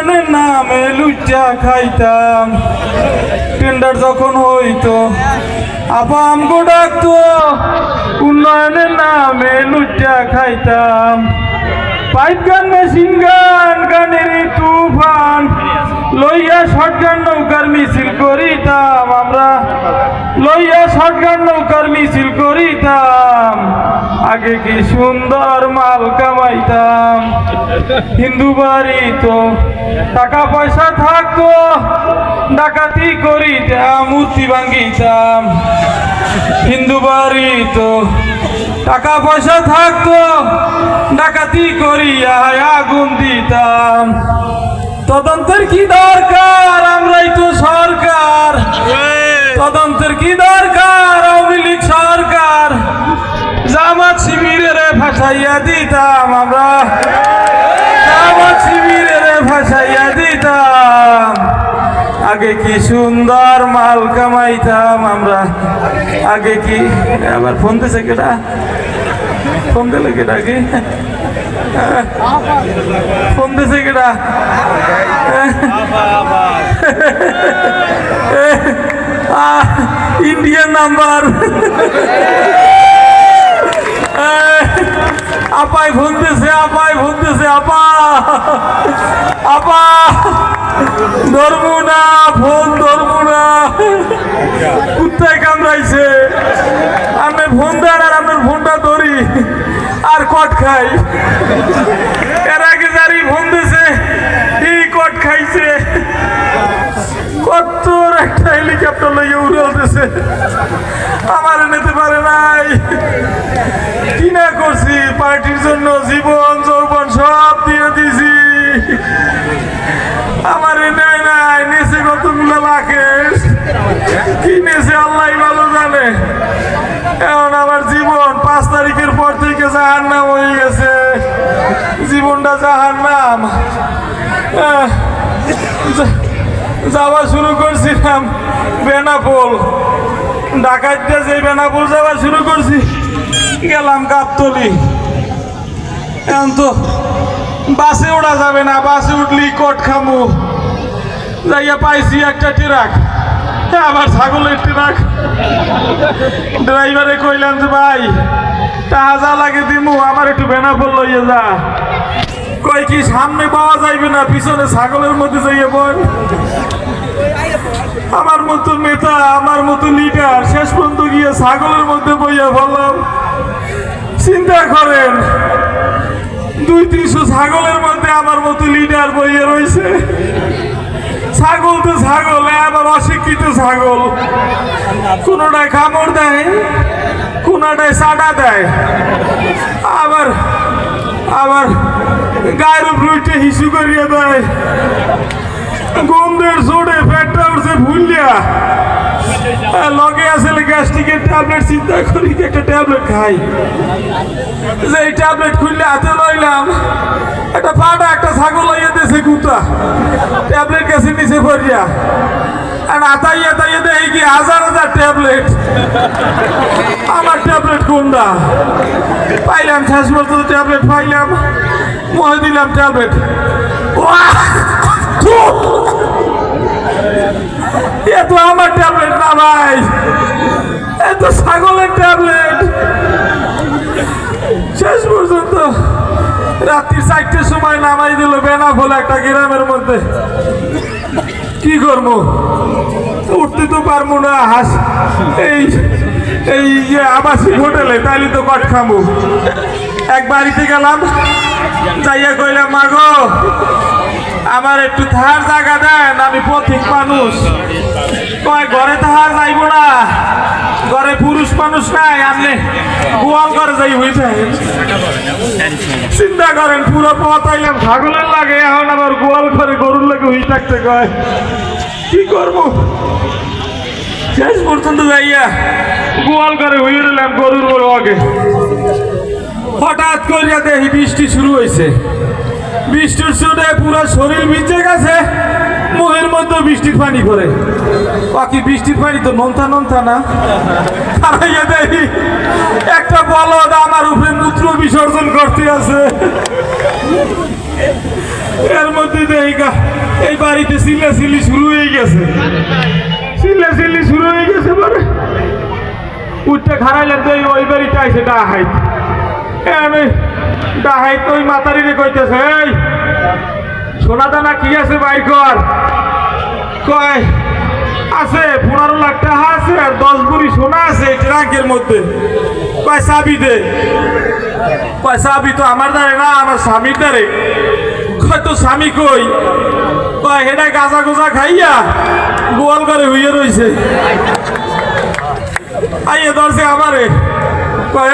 উন্নয়নের নামে লুচা খাইতাম। টেন্ডার যখন হইতো আপা ডাকতো উন্নয়নের নামে লুচা খাইতাম। পাইপ গান, মেশিন গান, গানের তুফান, লইয়া শটগান নৌকার মিছিল করিতাম আমরা। লইয়া শটগান, নৌকার মিছিল করিতাম। আগে কি সুন্দর মাল কামাইতাম? হিন্দু বাড়ি তো টাকা পয়সা থাকতো, ডাকাতি করিতাম মূর্তি ভাঙ্গিতাম। হিন্দু বাড়ি তো টাকা পয়সা থাকতো, ডাকাতি করিয়া আগুন দিতাম। তদন্তের কি দরকার? আগে কি সুন্দর মাল কামাইতাম আমরা? আগে কি? আবার ফোন দিছে কেটা ফোন দিলে কেটা কি? ফোন দিছে কেটা ইন্ডিয়ান নাম্বার। আপাই ফোন দিছে, আপাই ফোন দিছে, আপা। আপা। ধরবো ফোন ধরবো কুত্তায় কামড়াইছে? আমি ফোন দেন আর আপনার ফোনটা ধরি। আর কট খাই। এর আগে যারি ফোন দিছে এই কট খাইছে। কত একটা হেলিকপ্টার লইয়ে উড়ালতেছে আমার নিতে পারে নাই। কি না করছি? পার্টির জন্য জীবন, যৌবন, সব কি নেছে আল্লাহ ভালো জানে। এখন আমার জীবন পাঁচ তারিখের পর থেকে জাহার নাম হয়ে গেছে। জীবনটা জাহার নাম যাওয়া শুরু করছিলাম বেনাপোল। ডাকাইতে যে বেনাপোল যাওয়া শুরু করছি, গেলাম গাবতলি। এখন তো বাসে ওঠা যাবে না, বাসে উঠলি কট খামু। যাইয়া পাইছি একটা ট্রাক। আবার ছাগলের ট্রাক। ড্রাইভারে কইলাম যে, ভাই টাকা যা লাগে দিমু, আমার একটু বেনাপোল লইয়ে যা। কই কি, সামনে পাওয়া যাইবে না, পিছনে ছাগলের মধ্যে যাইয়ে বল। আমার মতো নেতা, আমার মতো লিডার, শেষ পর্যন্ত গিয়ে ছাগলের মধ্যে বইয়া বললাম, চিন্তা করেন দুই তিনশো ছাগলের মধ্যে আমার মতো লিডার বইয়ে রয়েছে ছাগল তো ছাগল আবার অশিক্ষিত ছাগল। কোনোটায় কামড় দেয়, কোনোটায় সাদা দেয়। আবার আবার গায়ের উপরে হিসু করিয়া দেয়। গন্ধের জোরে পেটটা উঠছে ভুলিয়া লগে আসলে গ্যাস্ট্রিকের ট্যাবলেট, চিন্তা করি একটা ট্যাবলেট খাই। যে এই ট্যাবলেট খুললে হাতে লইলাম, একটা পাটা একটা ছাগল লইয়া দিয়েছে কুতা ট্যাবলেট গেছে নিচে পড়িয়া। আর আতাইয়া আতাইয়া দেয় কি হাজার হাজার ট্যাবলেট। আমার ট্যাবলেট কোনটা? পাইলাম, শেষ পর্যন্ত ট্যাবলেট পাইলাম। মহে দিলাম ট্যাবলেট। এ তো আমার ট্যাবলেট না ভাই। এ তো ছাগলের ট্যাবলেট। শেষ পর্যন্ত রাত্রি চারটের সময় নামাই দিল বেনাফল একটা গ্রামের মধ্যে। কি করব? উঠতে তো পারব না, হাস এই এই ইয়ে আবাসিক হোটেলে, তাইলে তো কট খাব এক বাড়িতে গেলাম, যাইয়া কইলাম, মাগো আমার একটু থার জায়গা দেন, আমি পথিক মানুষ। কয়, ঘরে তাহার যাইব না। ঘরে পুরুষ মানুষ নাই আপনি গোয়াল ঘরে যাই যায়। চিন্তা করেন, পুরো পথ আইলাম ছাগলের লাগে, এখন আবার গোয়াল ঘরে গরুর লাগে হয়ে থাকতে কয়। কি করব? শেষ পর্যন্ত যাইয়া গোয়াল ঘরে হয়ে রইলাম গরুর আগে। হঠাৎ করিয়া দেখি বৃষ্টি শুরু হয়েছে বৃষ্টির সুরে পুরো শরীর ভিজে গেছে। মুখের মধ্যে বৃষ্টির পানি পড়ে। বাকি বৃষ্টির পানি তো নন্থা নন্থা না। তারাইয়া দেখি একটা বলদ আমার উপরে মূত্র বিসর্জন করতে আছে। এর মধ্যে দেখি এই বাড়িতে সিল্লা সিল্লি শুরু হয়ে গেছে। সিল্লা সিল্লি শুরু হয়ে গেছে পরে উঠতে খারাইলেন তো ওই বাড়িটা আইসে ডাহাই আমি ডাহাই তো মাতারি রে কইতেছে, এই। সোনা দানা কি আছে বাইর কর? কয়, আছে, পনেরো লাখ টাকা আছে আর দশ বুড়ি সোনা আছে ট্রাঙ্কের মধ্যে। কয়, চাবি দে। কয়, চাবি তো আমার দ্বারে না, আমার স্বামীর দ্বারে। কয় তো স্বামী কই? কয় হেটা গাঁজা গোজা খাইয়া গোয়াল করে হইয়ে রইছে। আইয়ে ধরছে আমারে। কয়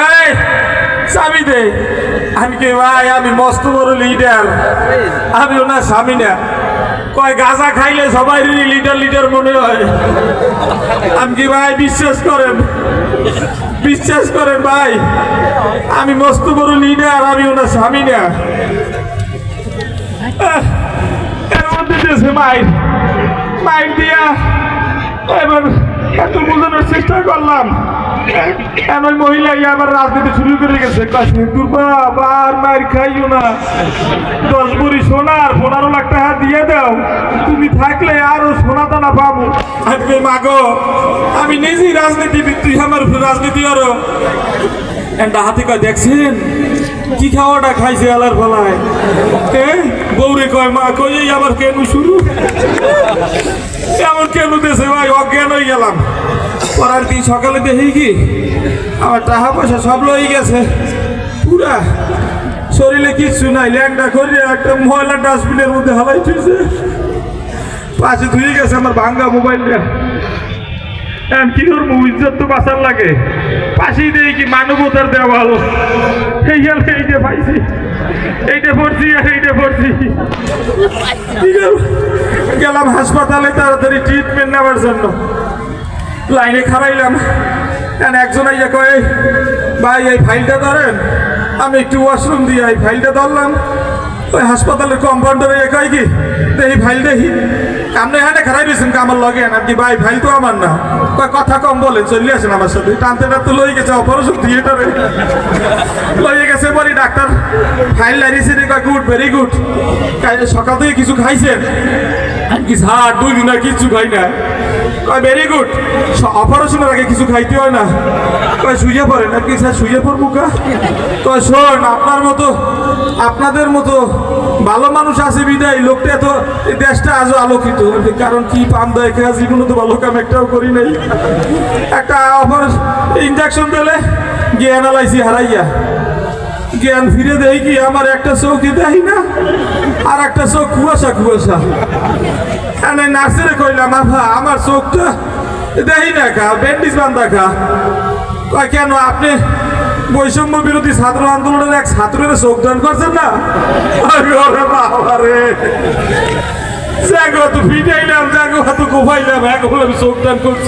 চাবি দে। আমি কে ভাই? আমি মস্ত বড় লিডার আমি ওনার স্বামী না। কয়, গাঁজা খাইলে সবাই লিটার লিটার মনে হয়। আমি কি ভাই? বিশ্বাস করেন। বিশ্বাস করেন ভাই। আমি মস্ত বড় লিডার আমি ওনার স্বামী না। এবার এত বোঝানোর চেষ্টা করলাম। ওই মহিলা আবার রাজনীতি শুরু করে গেছে। আবার মার খাইও না। দশ বুড়ি সোনার পনেরো লাখ টাকা দিয়ে দাও। তুমি থাকলে আরও সোনা দানা পাবো। আজকে মাগো, আমি নিজেই রাজনীতিবিদ, তুই আমার রাজনীতি আরও একটা হাতে কয়, দেখছেন? কি খাওয়াটা খাইছে আলার ফলায় বৌরে কয়, মা, কই আবার কেন শুরু? এমন কেন দেশে, ভাই, অজ্ঞান হয়ে গেলাম। পরের দিন সকালে দেখি কি? আমার টাকা পয়সা সব লই গেছে। পুরা শরীরে কিচ্ছু নাই ল্যাংটা করিয়ে একটা ময়লা ডাস্টবিনের মধ্যে হালাই থুইছে পাশে ধুয়ে গেছে আমার ভাঙ্গা মোবাইলটা। এখন কি করব, ইজ্জত তো বাঁচার লাগে। পাশেই দেই কি মানবতার দেওয়াল। এই গেল এইটা পাইছি। এইটা পড়ছি, আর এইটা পড়ছি। গেলাম হাসপাতালে তাড়াতাড়ি ট্রিটমেন্ট নেওয়ার জন্য। লাইনে খারাইলাম একজন আইয়া কয়, ভাই, এই ফাইলটা ধরেন। আমি একটু ওয়াশরুম দিয়ে এই ফাইলটা ধরলাম। ওই হাসপাতালের কম্পাউন্ডার ইয়ে কয় কি দেখি ফাইল দেখি আপনি এখানে খারাই দিয়েছেন আমার লগে? আপনি ভাই, ফাইল তো আমার না। কয়, কথা কম বলেন, চলে আসেন আমার সাথে। টানতে টানতে লই গেছে অপারেশন থিয়েটারে। লইয়ে গেছে পরে ডাক্তার। ফাইল লাগিয়েছে রে, কয়, গুড, ভেরি গুড। সকাল থেকে কিছু খাইছেন? আমি কি, স্যার, দুই দিন আর কিছু খাই না কয় ভেরি গুড অপারেশনের আগে কিছু খাইতে হয় না। কয়, শুয়ে পড়েন। আর কি স্যার, শুয়ে পড়ব কা? কয়, শোন, আপনার মতো, আপনাদের মতো ভালো মানুষ আছে বিদায়। লোকটা এত দেশটা আজও আলোকিত। কারণ কি পাম দেয় খেয়া জীবনে তো ভালো কাম একটাও করি নাই। একটা অপারেশন ইঞ্জেকশন দিলে গিয়ে আলাইছি হারাইয়া। জ্ঞান ফিরে দেয় কি, আমার একটা চোখই দেয় না? আর একটা চোখ কুয়াশা কুয়াশা। এনে নার্সেরে কইলাম, আভা, আমার চোখটা দেই না খা, ব্যান্ডেজ বান্ধা খা। কয়, কেন আপনি বৈষম্য বিরোধী ছাত্র আন্দোলনের এক ছাত্রের চোখ দান করছেন না? জাগো তো, ফিটাইলাম, জাগো তো কোপাইলাম এখন আমি চোখ দান করছি।